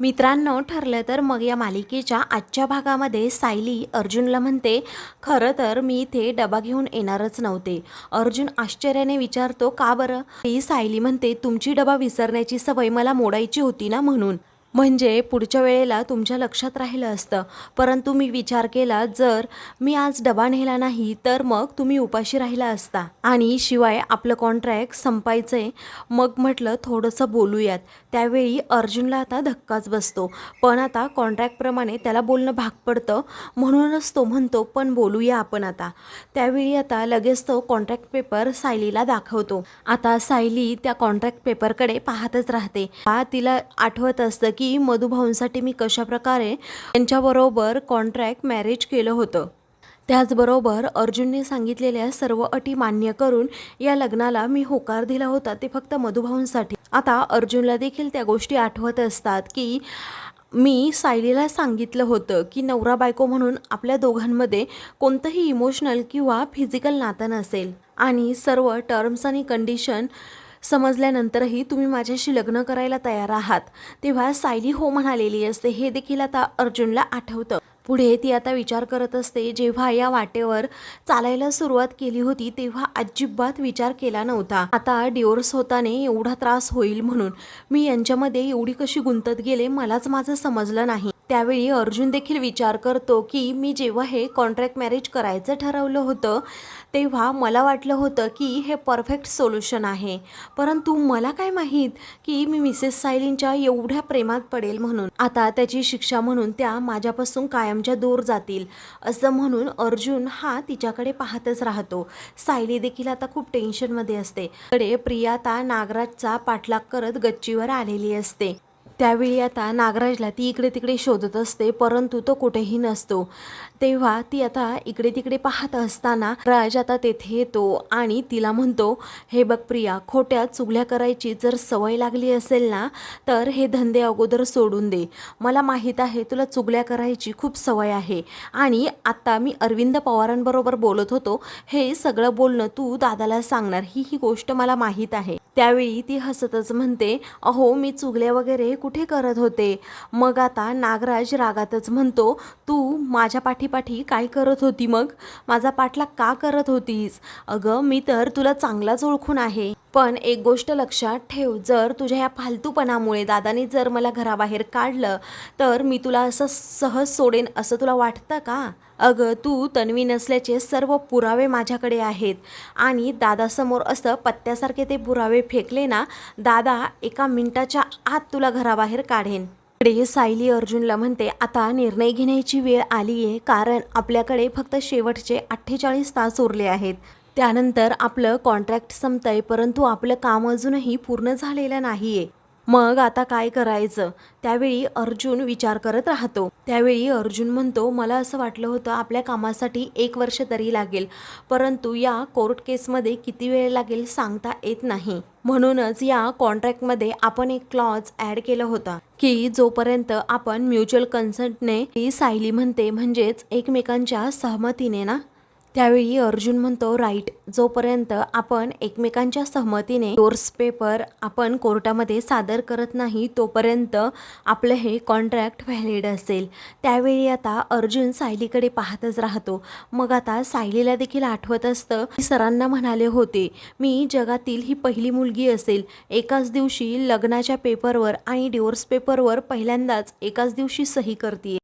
मित्रांनो ठरलं तर मग या मालिकेच्या आजच्या भागामध्ये सायली अर्जुनला म्हणते खरं तर मी इथे डबा घेऊन येणारच नव्हते. अर्जुन आश्चर्याने विचारतो का बरं? ही सायली म्हणते तुमची डबा विसरण्याची सवय मला मोडायची होती ना म्हणून. म्हणजे पुढच्या वेळेला तुमच्या लक्षात राहिलं असतं. परंतु मी विचार केला जर मी आज डबा नेला नाही तर मग तुम्ही उपाशी राहिला असता. आणि शिवाय आपलं कॉन्ट्रॅक्ट संपायचंय मग म्हटलं थोडंसं बोलूयात. त्यावेळी अर्जुनला आता धक्काच बसतो. पण आता कॉन्ट्रॅक्टप्रमाणे त्याला बोलणं भाग पडतं. म्हणूनच तो म्हणतो पण बोलूया आपण आता. त्यावेळी आता लगेच तो कॉन्ट्रॅक्ट पेपर सायलीला दाखवतो. आता सायली त्या कॉन्ट्रॅक्ट पेपरकडे पाहतच राहते. हा तिला आठवत असतं की मधुभाऊंसाठी मी कशाप्रकारे त्यांच्याबरोबर कॉन्ट्रॅक्ट मॅरेज केलं होतं. त्याचबरोबर अर्जुनने सांगितलेल्या सर्व अटी मान्य करून या लग्नाला मी होकार दिला होता ते फक्त मधुभाऊंसाठी. आता अर्जुनला देखील त्या गोष्टी आठवत असतात की मी सायलीला सांगितलं होतं की नवरा बायको म्हणून आपल्या दोघांमध्ये कोणतंही इमोशनल किंवा फिजिकल नातं नसेल. आणि सर्व टर्म्स आणि कंडिशन समजल्यानंतरही तुम्ही माझ्याशी लग्न करायला तयार आहात. तेव्हा सायली हो म्हणालेली असते हे देखील आता अर्जुनला आठवतं. पुढे ती आता विचार करत असते जेव्हा या वाटेवर चालायला सुरुवात केली होती तेव्हा अजिबात विचार केला नव्हता. आता डिवोर्स होताने एवढा त्रास होईल म्हणून. मी यांच्यामध्ये एवढी कशी गुंतत गेले मलाच माझं समजलं नाही. त्यावेळी अर्जुन देखील विचार करतो की मी जेव्हा हे कॉन्ट्रॅक्ट मॅरेज करायचं ठरवलं होतं तेव्हा मला वाटलं होतं की हे परफेक्ट सोल्युशन आहे. परंतु मला काय माहीत की मी मिसेस सायलींच्या एवढ्या प्रेमात पडेल म्हणून. आता त्याची शिक्षा म्हणून त्या माझ्यापासून कायमच्या दूर जातील असं म्हणून अर्जुन हा तिच्याकडे पाहतच राहतो. सायली देखील आता खूप टेन्शनमध्ये असते. कडे प्रिया आता नागराजचा पाठलाग करत गच्चीवर आलेली असते. त्यावेळी आता नागराजला ती इकडे तिकडे शोधत असते परंतु तो कुठेही नसतो. तेव्हा ती आता इकडे तिकडे पाहत असताना राज आता तेथे येतो आणि तिला म्हणतो हे बघ प्रिया खोट्या चुगल्या करायची जर सवय लागली असेल ना तर हे धंदे अगोदर सोडून दे. मला माहीत आहे तुला चुगल्या करायची खूप सवय आहे आणि आत्ता मी अरविंद पवारांबरोबर बोलत होतो. हे सगळं बोलणं तू दादाला सांगणार. ही ही गोष्ट मला माहीत आहे. त्यावेळी ती हसतच म्हणते अहो मी चुगल्या वगैरे कुठे करत होते? मग आता नागराज रागातच म्हणतो तू माझ्या पाठीपाठी काय करत होती मग? माझा पाठला का करत होतीस? अगं मी तर तुला चांगलाच ओळखून आहे. पण एक गोष्ट लक्षात ठेव जर तुझ्या या फालतूपणामुळे दादानी जर मला घराबाहेर काढलं तर मी तुला असं सहज सोडेन असं तुला वाटतं का? अगं तू तन्वी नसल्याचे सर्व पुरावे माझ्याकडे आहेत आणि दादासमोर असं पत्त्यासारखे ते पुरावे फेकले ना दादा एका मिनिटाच्या आत तुला घराबाहेर काढेन. इकडे सायली अर्जुनला म्हणते आता निर्णय घेण्याची वेळ आली आहे कारण आपल्याकडे फक्त शेवटचे अठ्ठेचाळीस तास उरले आहेत. त्यानंतर आपलं कॉन्ट्रॅक्ट संपतंय परंतु आपलं काम अजूनही पूर्ण झालेलं नाही आहे मग आता काय करायचं? त्यावेळी अर्जुन विचार करत राहतो. त्यावेळी अर्जुन म्हणतो मला असं वाटलं होतं आपल्या कामासाठी एक वर्ष तरी लागेल परंतु या कोर्ट केसमध्ये किती वेळ लागेल सांगता येत नाही. म्हणूनच या कॉन्ट्रॅक्टमध्ये आपण एक क्लॉज ॲड केला होता की जोपर्यंत आपण म्युच्युअल कन्सर्टने ही सायली म्हणते म्हणजेच एकमेकांच्या सहमतीने ना त्यावेळी अर्जुन म्हणतो राईट जोपर्यंत आपण एकमेकांच्या सहमतीने डोर्स पेपर आपण कोर्टामध्ये सादर करत नाही तोपर्यंत आपलं हे कॉन्ट्रॅक्ट व्हॅलिड असेल. त्यावेळी आता अर्जुन सायलीकडे पाहतच राहतो. मग आता सायलीला देखील आठवत असतं की सरांना म्हणाले होते मी जगातील ही पहिली मुलगी असेल. एकाच दिवशी लग्नाच्या पेपरवर आणि डिवोर्स पेपरवर पहिल्यांदाच एकाच दिवशी सही करते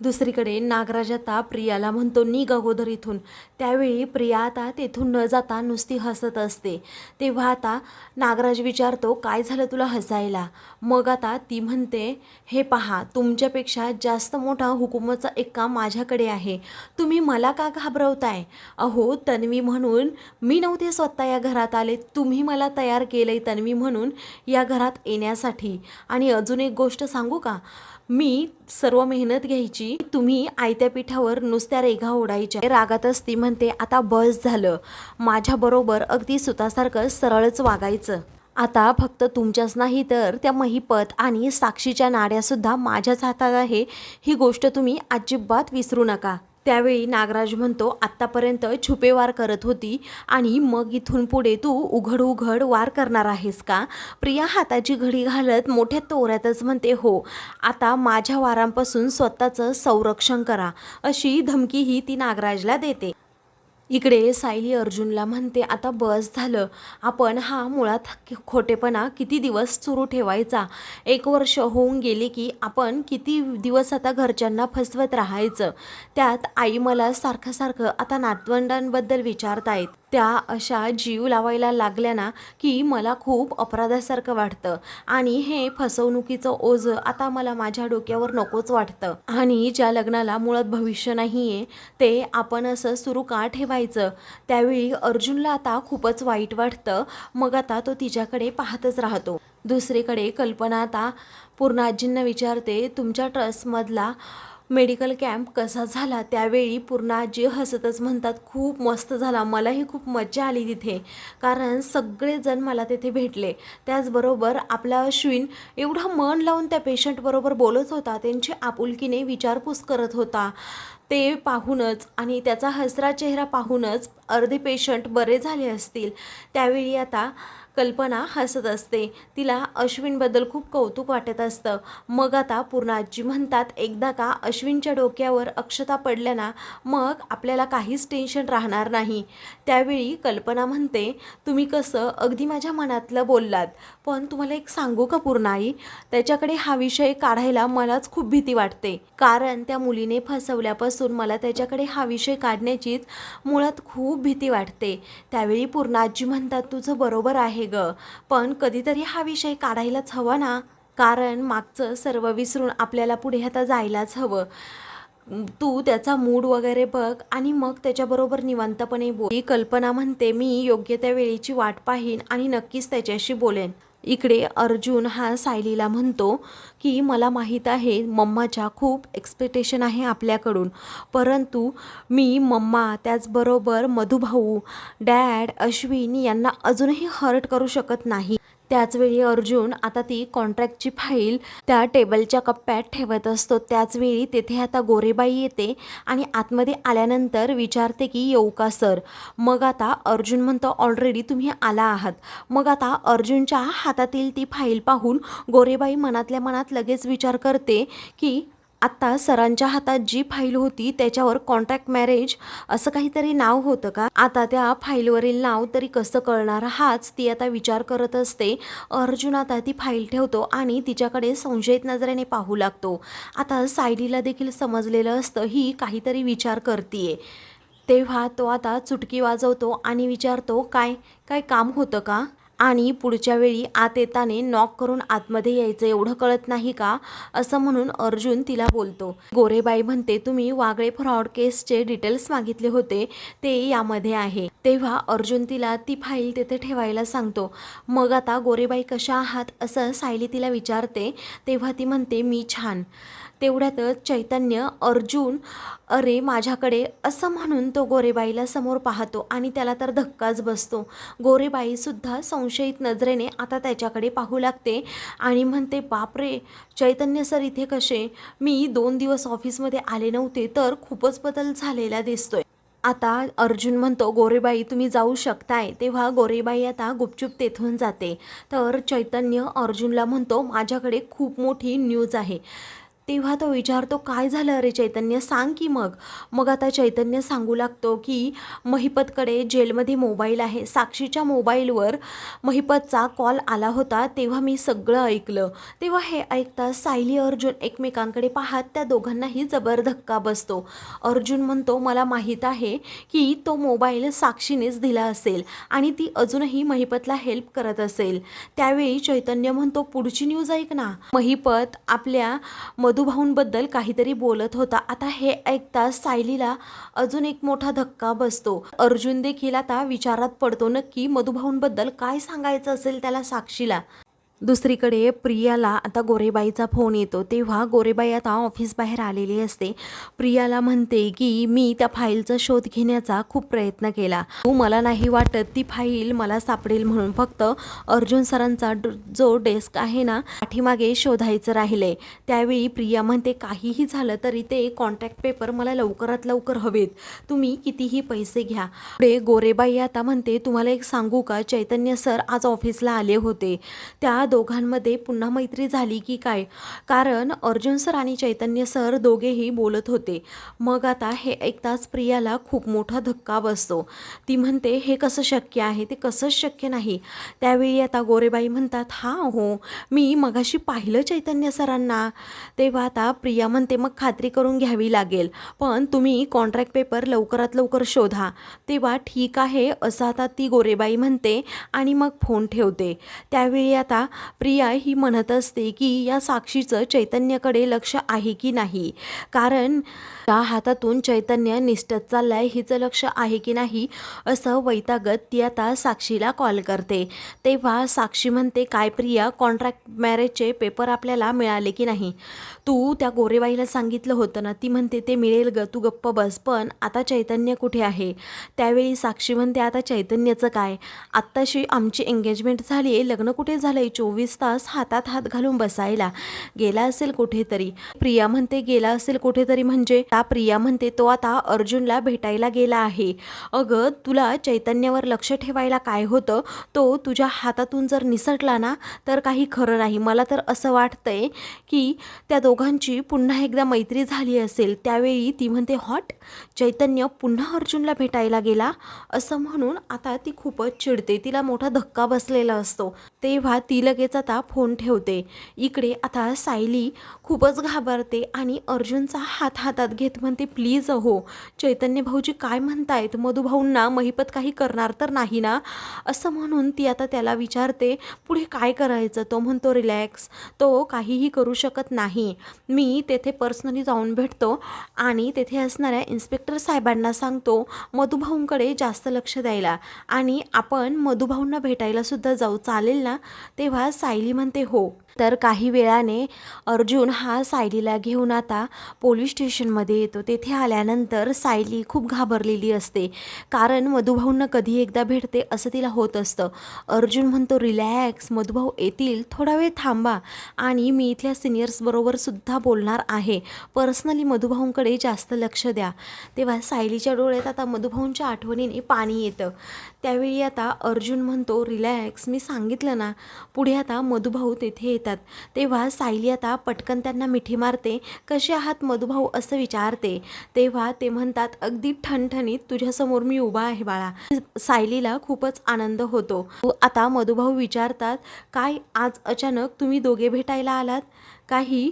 दुसरीकडे नागराज आता प्रियाला म्हणतो निघ अगोदर इथून. त्यावेळी प्रिया आता तेथून न जाता नुसती हसत असते. तेव्हा आता नागराज विचारतो काय झालं तुला हसायला? मग आता ती म्हणते हे पहा तुमच्यापेक्षा जास्त मोठा हुकुमाचा एक काम माझ्याकडे आहे. तुम्ही मला का घाबरवताय? अहो तन्वी म्हणून मी नव्हते स्वतः या घरात आले. तुम्ही मला तयार केलंय तन्वी म्हणून या घरात येण्यासाठी. आणि अजून एक गोष्ट सांगू का? मी सर्व मेहनत घ्यायची. तुम्ही आयत्या पिठावर नुसत्या रेघा ओढायच्या. रागातच ती म्हणते आता बस झालं. माझ्याबरोबर अगदी सुतासारखं सरळच वागायचं. आता फक्त तुमच्याच नाही तर त्या महिपत आणि साक्षीच्या नाड्यासुद्धा माझ्याच हातात आहे. ही गोष्ट तुम्ही अजिबात विसरू नका. त्यावेळी नागराज म्हणतो आत्तापर्यंत छुपे वार करत होती आणि मग इथून पुढे तू उघड उघड वार करणार आहेस का प्रिया हाताची घडी घालत मोठ्या तोऱ्यातच म्हणते हो आता माझ्या वारांपासून स्वतःचं संरक्षण करा अशी धमकीही ती नागराजला देते. इकडे सायली अर्जुनला म्हणते आता बस झालं. आपण हा मुळात खोटेपणा किती दिवस सुरू ठेवायचा? एक वर्ष होऊन गेले की आपण किती दिवस आता घरच्यांना फसवत राहायचं? त्यात आई मला सारखं सारखं आता नातवंडांबद्दल विचारतायत. त्या अशा जीव लावायला लागल्या ना की मला खूप अपराधासारखं वाटतं. आणि हे फसवणुकीचं ओझं आता मला माझ्या डोक्यावर नकोच वाटतं. आणि ज्या लग्नाला मुळात भविष्य नाही आहे ते आपण असं सुरू का ठेवायचं? त्यावेळी अर्जुनला आता खूपच वाईट वाटतं. मग आता तो तिच्याकडे पाहतच राहतो. दुसरीकडे कल्पना आता पूर्ण आजींना विचारते तुमच्या ट्रस्टमधला मेडिकल कॅम्प कसा झाला त्यावेळी पूर्ण आजी हसतच म्हणतात खूप मस्त झाला मलाही खूप मजा आली तिथे. कारण सगळेजण मला तिथे भेटले. त्याचबरोबर आपला अश्विन एवढं मन लावून त्या पेशंटबरोबर बोलत होता. त्यांची आपुलकीने विचारपूस करत होता. ते पाहूनच आणि त्याचा हसरा चेहरा पाहूनच अर्धे पेशंट बरे झाले असतील. त्यावेळी आता कल्पना हसत असते. तिला अश्विनबद्दल खूप कौतुक वाटत असतं. मग आता पूर्ण आजी म्हणतात एकदा का अश्विनच्या डोक्यावर अक्षता पडल्या ना मग आपल्याला काहीच टेन्शन राहणार नाही. त्यावेळी कल्पना म्हणते तुम्ही कसं अगदी माझ्या मनातलं बोललात पण तुम्हाला एक सांगू का पूर्ण आई त्याच्याकडे हा विषय काढायला मलाच खूप भीती वाटते. कारण त्या मुलीने फसवल्यापासून मला त्याच्याकडे हा विषय काढण्याचीच मुळात खूप भीती वाटते. त्यावेळी पूर्ण आजी म्हणतात तुझं बरोबर आहे ग. पण कधीतरी हा विषय काढायलाच हवा ना. कारण मागचं सर्व विसरून आपल्याला पुढे आता जायलाच हवं. तू त्याचा मूड वगैरे बघ आणि मग त्याच्याबरोबर निवांतपणे बोल. ही कल्पना म्हणते मी योग्य त्या वेळेची वाट पाहीन आणि नक्कीच त्याच्याशी बोलेन. इकडे अर्जुन हा सायलीला म्हणतो की मला माहीत आहे मम्माच्या खूप एक्सपेक्टेशन आहे आपल्याकडून. परंतु मी मम्मा त्याचबरोबर मधुभाऊ डॅड अश्विन यांना अजूनही हर्ट करू शकत नाही. त्याचवेळी अर्जुन आता ती कॉन्ट्रॅक्टची फाईल त्या टेबलच्या कप्प्यात ठेवत असतो. त्याचवेळी तेथे आता गोरेबाई येते आणि आतमध्ये आल्यानंतर विचारते की येऊ का सर मग आता अर्जुन म्हणतो ऑलरेडी तुम्ही आला आहात. मग आता अर्जुनच्या हातातील ती फाईल पाहून गोरेबाई मनातल्या मनात लगेच विचार करते की आत्ता सरांच्या हातात जी फाईल होती त्याच्यावर कॉन्ट्रॅक्ट मॅरेज असं काहीतरी नाव होतं का? आता त्या फाईलवरील नाव तरी कसं कळणार? हाच ती आता विचार करत असते. अर्जुन आता ती फाईल ठेवतो आणि तिच्याकडे संशयित नजरेने पाहू लागतो. आता सायलीला देखील समजलेलं असतं ही काहीतरी विचार करतीये. तेव्हा तो आता चुटकी वाजवतो आणि विचारतो काय काय काम होतं का? आणि पुढच्या वेळी आत येताने नॉक करून आतमध्ये यायचं एवढं कळत नाही का? असं म्हणून अर्जुन तिला बोलतो गोरेबाई म्हणते तुम्ही वागळे फ्रॉड केसचे डिटेल्स मागितले होते ते यामध्ये आहे. तेव्हा अर्जुन तिला ती फाईल तेथे ठेवायला सांगतो मग आता गोरेबाई कशा आहात? असं सायली तिला विचारते तेव्हा ती म्हणते मी छान. तेवढ्यातच चैतन्य अर्जुन अरे माझ्याकडे असं म्हणून तो गोरेबाईला समोर पाहतो आणि त्याला तर धक्काच बसतो. गोरेबाईसुद्धा संशयित नजरेने आता त्याच्याकडे पाहू लागते आणि म्हणते बापरे चैतन्य सर इथे कसे? मी दोन दिवस ऑफिसमध्ये आले नव्हते तर खूपच बदल झालेला दिसतोय. आता अर्जुन म्हणतो गोरेबाई तुम्ही जाऊ शकताय. तेव्हा गोरेबाई आता गुपचूप तेथून जाते. तर चैतन्य अर्जुनला म्हणतो माझ्याकडे खूप मोठी न्यूज आहे. तेव्हा तो विचारतो काय झालं अरे चैतन्य? सांग की मग. मग आता चैतन्य सांगू लागतो की महिपतकडे जेलमध्ये मोबाईल आहे. साक्षीच्या मोबाईलवर महिपतचा कॉल आला होता तेव्हा मी सगळं ऐकलं. तेव्हा हे ऐकता सायली अर्जुन एकमेकांकडे पाहत त्या दोघांनाही जबर धक्का बसतो. अर्जुन म्हणतो मला माहीत आहे की तो मोबाईल साक्षीनेच दिला असेल आणि ती अजूनही महिपतला हेल्प करत असेल. त्यावेळी चैतन्य म्हणतो पुढची न्यूज ऐक ना. महिपत आपल्या मधुभाऊंबद्दल काहीतरी बोलत होता. आता हे ऐकता सायलीला अजून एक मोठा धक्का बसतो. अर्जुन देखील आता विचारात पडतो नक्की मधुभाऊंबद्दल काय सांगायचं असेल त्याला साक्षीला? दुसरीकडे प्रियाला आता गोरेबाईचा फोन येतो. तेव्हा गोरेबाई आता ऑफिसबाहेर आलेली असते. प्रियाला म्हणते की मी त्या फाईलचा शोध घेण्याचा खूप प्रयत्न केला. मला नाही वाटत ती फाईल मला सापडेल म्हणून. फक्त अर्जुन सरांचा ड- जो डेस्क आहे ना पाठीमागे शोधायचं राहिलंय. त्यावेळी प्रिया म्हणते काहीही झालं तरी ते कॉन्ट्रॅक्ट पेपर मला लवकरात लवकर हवेत. तुम्ही कितीही पैसे घ्या. पुढे गोरेबाई आता म्हणते तुम्हाला एक सांगू का? चैतन्य सर आज ऑफिसला आले होते. त्या दोघांमध्ये पुन्हा मैत्री झाली की काय? कारण अर्जुन सर आणि चैतन्य सर दोघेही बोलत होते. मग आता हे ऐकताच प्रियाला खूप मोठा धक्का बसतो. ती म्हणते हे कसं शक्य आहे? ते कसंच शक्य नाही. त्यावेळी आता गोरेबाई म्हणतात हा हो मी मगाशी पाहिलं चैतन्य सरांना. तेव्हा आता प्रिया म्हणते मग खात्री करून घ्यावी लागेल पण तुम्ही कॉन्ट्रॅक्ट पेपर लवकरात लवकर शोधा. तेव्हा ठीक आहे असं आता ती गोरेबाई म्हणते आणि मग फोन ठेवते. त्यावेळी आता प्रिया ही म्हणत असते की या साक्षीचं चैतन्याकडे लक्ष आहे की नाही? कारण त्या हातातून चैतन्य निष्ठत चाललंय हिचं लक्ष आहे की नाही असं वैतागत ती आता साक्षीला कॉल करते. तेव्हा साक्षी म्हणते काय प्रिया कॉन्ट्रॅक्ट मॅरेजचे पेपर आपल्याला मिळाले की नाही? तू त्या गोरेबाईला सांगितलं होतं ना ती म्हणते ते मिळेल ग तू गप्प बस पण आता चैतन्य कुठे आहे? त्यावेळी साक्षी म्हणते आता चैतन्याचं काय? आत्ताशी आमची एंगेजमेंट झाली आहे लग्न कुठे झालं आहे चोवीस तास हातात हात घालून बसायला. गेला असेल कुठेतरी. प्रिया म्हणते गेला असेल कुठेतरी म्हणजे? त्या प्रिया म्हणते तो आता अर्जुनला भेटायला गेला आहे. अगं तुला चैतन्यावर लक्ष ठेवायला काय होतं? तो तुझ्या हातातून जर निसटला ना तर काही खरं नाही. मला तर असं वाटतंय की त्या दोघांची पुन्हा एकदा मैत्री झाली असेल. त्यावेळी ती म्हणते हॉट चैतन्य पुन्हा अर्जुनला भेटायला गेला? असं म्हणून आता ती खूपच चिडते. तिला मोठा धक्का बसलेला असतो. तेव्हा ती लगेच आता फोन ठेवते. इकडे आता सायली खूपच घाबरते आणि अर्जुनचा हात हातात घेते म्हणते प्लीज हो चैतन्य भाऊजी काय म्हणतायत? मधुभाऊंना महिपत काही करणार तर नाही ना? असं म्हणून ती आता त्याला विचारते पुढे काय करायचं? तो म्हणतो रिलॅक्स. तो काहीही करू शकत नाही. मी तेथे पर्सनली जाऊन भेटतो आणि तेथे असणाऱ्या इन्स्पेक्टर साहेबांना सांगतो मधुभाऊंकडे जास्त लक्ष द्यायला. आणि आपण मधुभाऊंना भेटायला सुद्धा जाऊ. चालेल ना? तेव्हा सायली म्हणते हो. तर काही वेळाने अर्जुन हा सायलीला घेऊन आता पोलीस स्टेशनमध्ये येतो. तेथे आल्यानंतर सायली खूप घाबरलेली असते. कारण मधुभाऊंना कधी एकदा भेटते असं तिला होत असतं. अर्जुन म्हणतो रिलॅक्स मधुभाऊ येतील थोडा वेळ थांबा आणि मी इथल्या सिनियर्सबरोबर सुद्धा बोलणार आहे. पर्सनली मधुभाऊंकडे जास्त लक्ष द्या. तेव्हा सायलीच्या डोळ्यात आता मधुभाऊंच्या आठवणीने पाणी येतं. त्यावेळी आता अर्जुन म्हणतो रिलॅक्स मी सांगितलं ना पुढे आता मधुभाऊ तेथे येतात. तेव्हा सायली आता पटकन त्यांना मिठी मारते कसे आहात मधुभाऊ? असं विचारते. तेव्हा ते म्हणतात अगदी ठणठणीत तुझ्यासमोर मी उभा आहे बाळा. सायलीला खूपच आनंद होतो. आता मधुभाऊ विचारतात काय आज अचानक तुम्ही दोघे भेटायला आलात? काही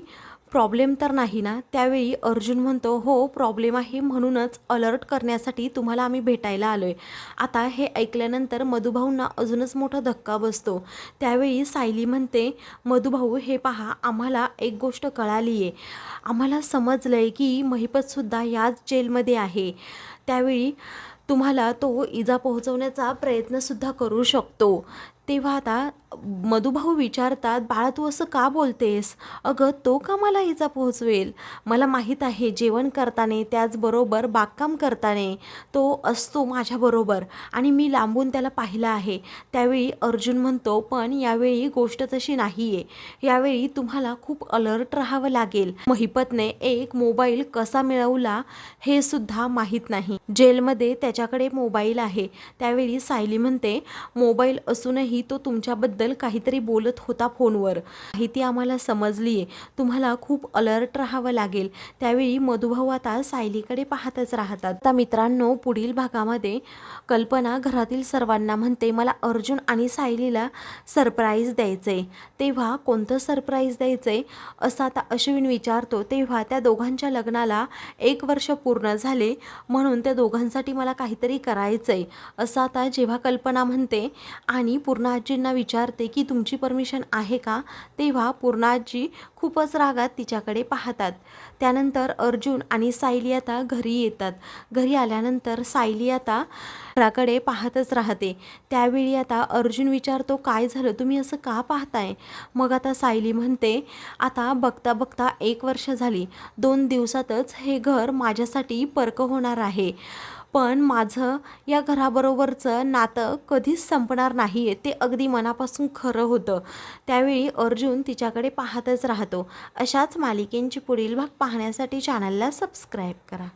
प्रॉब्लेम तर नाही ना? त्यावेळी अर्जुन म्हणतो हो प्रॉब्लेम आहे म्हणूनच अलर्ट करण्यासाठी तुम्हाला आम्ही भेटायला आलो आहे आता हे ऐकल्यानंतर मधुभाऊंना अजूनच मोठा धक्का बसतो. त्यावेळी सायली म्हणते मधुभाऊ हे पहा आम्हाला एक गोष्ट कळाली आहे आम्हाला समजलं आहे की महिपतसुद्धा याच जेलमध्ये आहे. त्यावेळी तुम्हाला तो इजा पोहोचवण्याचा प्रयत्नसुद्धा करू शकतो. तेव्हा आता मधुभाऊ विचारतात बाळा तू असं का बोलतेस? अगं तो का मला इजा पोहोचवेल? मला माहीत आहे जेवण करताना त्याचबरोबर बागकाम करताना तो असतो माझ्याबरोबर आणि मी लांबून त्याला पाहिलं आहे. त्यावेळी अर्जुन म्हणतो पण यावेळी गोष्ट तशी नाही आहे यावेळी तुम्हाला खूप अलर्ट राहावं लागेल. महिपतने एक मोबाईल कसा मिळवला हे सुद्धा माहीत नाही. जेलमध्ये त्याच्याकडे मोबाईल आहे. त्यावेळी सायली म्हणते मोबाईल असूनही तो तुमच्याबद्दल काहीतरी बोलत होता फोनवर. माहिती आम्हाला समजली. आहे तुम्हाला खूप अलर्ट राहावं लागेल. त्यावेळी मधुभाऊ आता सायलीकडे पाहतच राहतात. आता मित्रांनो पुढील भागामध्ये कल्पना घरातील सर्वांना म्हणते मला अर्जुन आणि सायलीला सरप्राईज द्यायचं आहे तेव्हा कोणतं सरप्राईज द्यायचं आहे असं आता अश्विन विचारतो. तेव्हा त्या दोघांच्या लग्नाला एक वर्ष पूर्ण झाले. म्हणून त्या दोघांसाठी मला काहीतरी करायचं आहे असं आता जेव्हा कल्पना म्हणते आणि पूर्ण आजींना विचार विचारते की तुमची परमिशन आहे का? तेव्हा पूर्णाजी खूपच रागात तिच्याकडे पाहतात. त्यानंतर अर्जुन आणि सायली आता घरी येतात. घरी आल्यानंतर सायली आता घराकडे पाहतच राहते. त्यावेळी आता अर्जुन विचारतो काय झालं? तुम्ही असं का पाहताय? मग आता सायली म्हणते आता बघता बघता एक वर्ष झाली. दोन दिवसातच हे घर माझ्यासाठी परकं होणार आहे. पण माझं या घराबरोबरचं नातं कधीच संपणार नाही आहे ते अगदी मनापासून खरं होतं. त्यावेळी अर्जुन तिच्याकडे पाहतच राहतो. अशाच मालिकेंची पुढील भाग पाहण्यासाठी चॅनलला सबस्क्राईब करा.